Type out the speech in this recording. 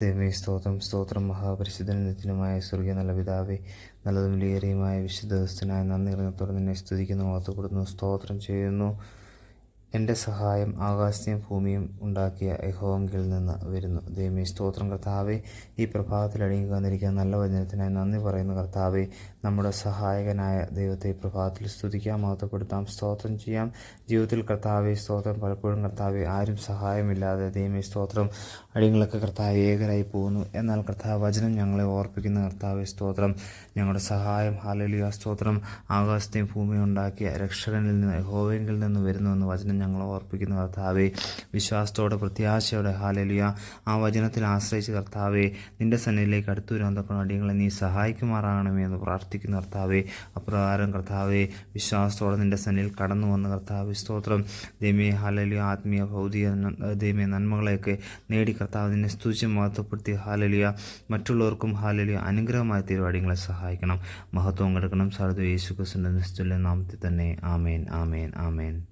ദൈവമേ സ്തോത്രം സ്തോത്രം. മഹാപരിശുദ്ധനത്തിനുമായ സ്വർഗീയ നല്ല പിതാവെ നല്ലതും വിലയേറിയുമായ വിശുദ്ധസ്ഥനായ നന്ദി തുടർന്ന് നിന്നെ സ്തുതിക്കുന്നു വാർത്തപ്പെടുന്നു സ്തോത്രം ചെയ്യുന്നു. എന്റെ സഹായം ആകാശത്തെയും ഭൂമിയും ഉണ്ടാക്കിയ യഹോവങ്കിൽ നിന്ന് വരുന്നു. ദൈവമേ സ്തോത്രം. കർത്താവെ ഈ പ്രഭാതത്തിൽ അടങ്ങി വന്നിരിക്കുന്ന നല്ല വചനത്തിനായി നന്ദി പറയുന്ന. കർത്താവെ നമ്മുടെ സഹായകനായ ദൈവത്തെ പ്രഭാതത്തിൽ സ്തുതിക്കാം മഹത്വപ്പെടുത്താം സ്തോത്രം ചെയ്യാം. ജീവിതത്തിൽ കർത്താവെ സ്തോത്രം. പലപ്പോഴും കർത്താവെ ആരും സഹായമില്ലാതെ ദൈവമേ സ്തോത്രം. അടിയങ്ങളൊക്കെ കർത്താവ് ഏകരായി പോകുന്നു. എന്നാൽ കർത്താവ് വചനം ഞങ്ങളെ ഓർപ്പിക്കുന്ന കർത്താവെ സ്തോത്രം. ഞങ്ങളുടെ സഹായം ഹാലലിയ സ്തോത്രം. ആകാശത്തെയും ഭൂമിയും ഉണ്ടാക്കിയ രക്ഷകനിൽ നിന്ന് യഹോവെങ്കിൽ നിന്ന് വരുന്നുവെന്ന് വചനം ഞങ്ങളെ ഓർപ്പിക്കുന്നു കർത്താവെ. വിശ്വാസത്തോടെ പ്രത്യാശയോടെ ഹാലലിയ ആ വചനത്തിൽ ആശ്രയിച്ച് കർത്താവെ നിന്റെ സന്നിധിയിലേക്ക് അടുത്തു വരാൻ തക്കണം അടിയങ്ങളെ നീ സഹായിക്കുമാറാകണമേ എന്ന് പ്രാർത്ഥിക്കുന്നു കർത്താവെ. അപ്രകാരം കർത്താവെ വിശ്വാസത്തോടെ നിന്റെ സന്നിധിയിൽ കടന്നു വന്ന കർത്താവ് സ്തോത്രം. ദൈമേ ഹാലലിയ ആത്മീയ ഭൗതിക ദൈമേ നന്മകളെയൊക്കെ നേടി കർത്താവ് നിന്നെ സ്തുതിച്ച് മഹത്വപ്പെടുത്തി. ഹാലലിയ മറ്റുള്ളവർക്കും ഹാലലിയ അനുഗ്രഹമായ തീരുവാടികളെ സഹായിക്കണം. മഹത്വം കിടക്കണം. സാധു യേശു നിസ്തുല്യ നാമത്തിൽ തന്നെ. ആമേൻ ആമേൻ ആമേൻ.